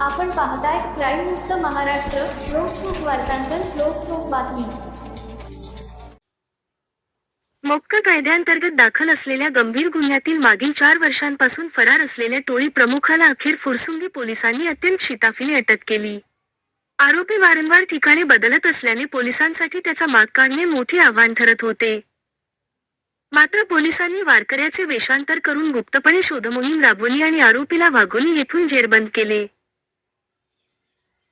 आपण पाहताय क्राईम मुक्त महाराष्ट्र लोकसुख वार्तांकन लोकसुख बातमी. मोक्क कायद्याअंतर्गत दाखल असलेल्या गंभीर गुन्ह्यातील मागील चार वर्षांपासून फरार असलेल्या टोळी प्रमुखाला अखेर फुरसुंगी पोलिसांनी अत्यंत शिताफीने अटक केली. आरोपी वारंवार ठिकाणे बदलत असल्याने पोलिसांसाठी त्याचा माग काढणे मोठे आव्हान ठरत होते. मात्र पोलिसांनी वारकऱ्याचे वेषांतर करून गुप्तपणे शोधमोहीम राबवली आणि आरोपीला वाघोली येथून जेरबंद केले.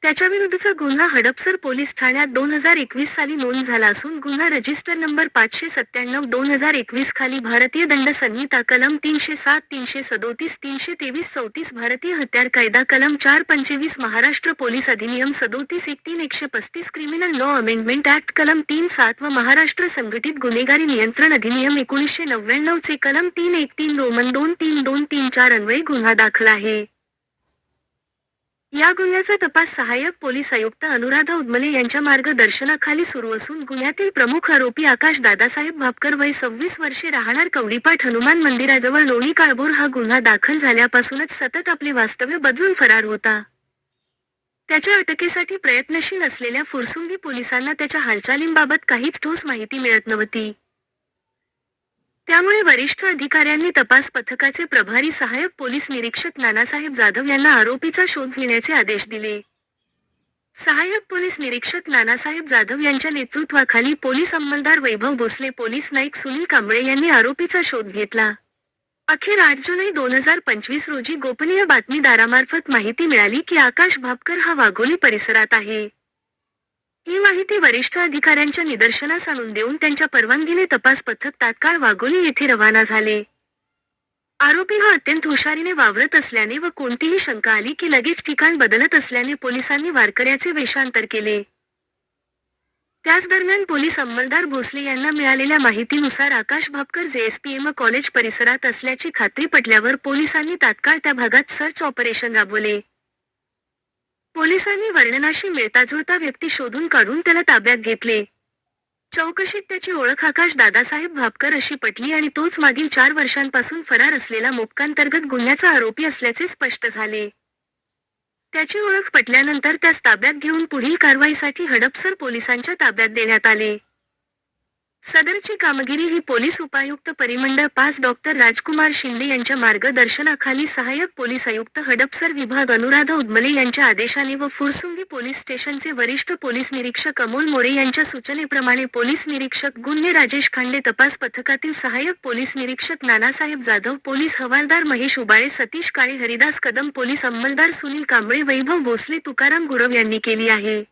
त्याच्याविरुद्धचा गुन्हा हडपसर पोलीस ठाण्यात दोन हजार एकवीस साली नोंद झाला असून गुन्हा रजिस्टर नंबर पाचशे सत्त्याण्णव दोन हजार एकवीस खाली भारतीय दंड संहिता कलम तीनशे सात तीनशे सदोतीस तीनशे तेवीस चौतीस भारतीय हत्यार कायदा कलम चार पंचवीस महाराष्ट्र पोलीस अधिनियम सदोतीस एक तीन एकशे पस्तीस क्रिमिनल लॉ अमेंडमेंट ऍक्ट कलम तीन सात व महाराष्ट्र संघटित गुन्हेगारी नियंत्रण अधिनियम एकोणीसशे नव्याण्णव चे कलम तीन एक तीन रोमन दोन तीन दोन तीन चार अन्वये गुन्हा दाखल आहे. या गुन्ह्याचा तपास सहाय्यक पोलीस आयुक्त अनुराधा उदमले यांच्या मार्गदर्शनाखाली सुरू असून गुन्ह्यातील प्रमुख आरोपी आकाश दादासाहेब भापकर वय सव्वीस वर्षे राहणार कवडीपाठ हनुमान मंदिराजवळ लोणी काळभोर हा गुन्हा दाखल झाल्यापासूनच सतत आपले वास्तव्य बदलून फरार होता. त्याच्या अटकेसाठी प्रयत्नशील असलेल्या फुरसुंगी पोलिसांना त्याच्या हालचालींबाबत काहीच ठोस माहिती मिळत नव्हती. त्यामुळे वरिष्ठ अधिकाऱ्यांनी तपास पथकाचे प्रभारी सहाय्यक पोलीस निरीक्षक नानासाहेब जाधव यांना आरोपीचा शोध घेण्याचे आदेश दिले. सहाय्यक पोलीस निरीक्षक नानासाहेब जाधव यांच्या नेतृत्वाखाली पोलीस अंमलदार वैभव भोसले पोलीस नाईक सुनील कांबळे यांनी आरोपीचा शोध घेतला. अखेर आठ जुलै दोन हजार पंचवीस रोजी गोपनीय बातमीदारामार्फत माहिती मिळाली की आकाश भापकर हा वाघोली परिसरात आहे. माहिती वरिष्ठ अधिकाऱ्यांच्या निदर्शनास आणून देऊन त्यांच्या परवानगीने तपास पथक तात्काळ वाघोली येथे रवाना झाले. आरोपी हा अत्यंत हुशारीने वावरत असल्याने व कोणतीही शंका आली की लगेच ठिकाण बदलत असल्याने पोलिसांनी वारकऱ्याचे वेषांतर केले. त्याच दरम्यान पोलीस अंमलदार भोसले यांना मिळालेल्या माहितीनुसार आकाश भापकर जेएसपीएम कॉलेज परिसरात असल्याची खात्री पटल्यावर पोलिसांनी तात्काळ त्या भागात सर्च ऑपरेशन राबवले. पोलिसांनी वर्णनाशी मिळताजुळता व्यक्ती शोधून काढून त्याला ताब्यात घेतले. चौकशीत त्याची ओळख आकाश दादासाहेब भापकर अशी पटली आणि तोच मागील चार वर्षांपासून फरार असलेला मोपकांतर्गत गुन्ह्याचा आरोपी असल्याचे स्पष्ट झाले. त्याची ओळख पटल्यानंतर त्यास ताब्यात घेऊन पुढील कारवाईसाठी हडपसर पोलिसांच्या ताब्यात देण्यात आले. सदरची कामगिरी ही पोलीस उपायुक्त परिमंडळ पाच डॉक्टर राजकुमार शिंदे यांच्या मार्गदर्शनाखाली सहाय्यक पोलीस आयुक्त हडपसर विभाग अनुराधा उदमले यांच्या आदेशाने व फुरसुंगी पोलीस स्टेशनचे वरिष्ठ पोलीस निरीक्षक अमोल मोरे यांच्या सूचनेप्रमाणे पोलीस निरीक्षक गुन्हे राजेश खांडे तपास पथकातील सहाय्यक पोलीस निरीक्षक नानासाहेब जाधव पोलीस हवालदार महेश उबाळे सतीश काळे हरिदास कदम पोलीस अंमलदार सुनील कांबळे वैभव भोसले तुकाराम गुरव यांनी केली आहे.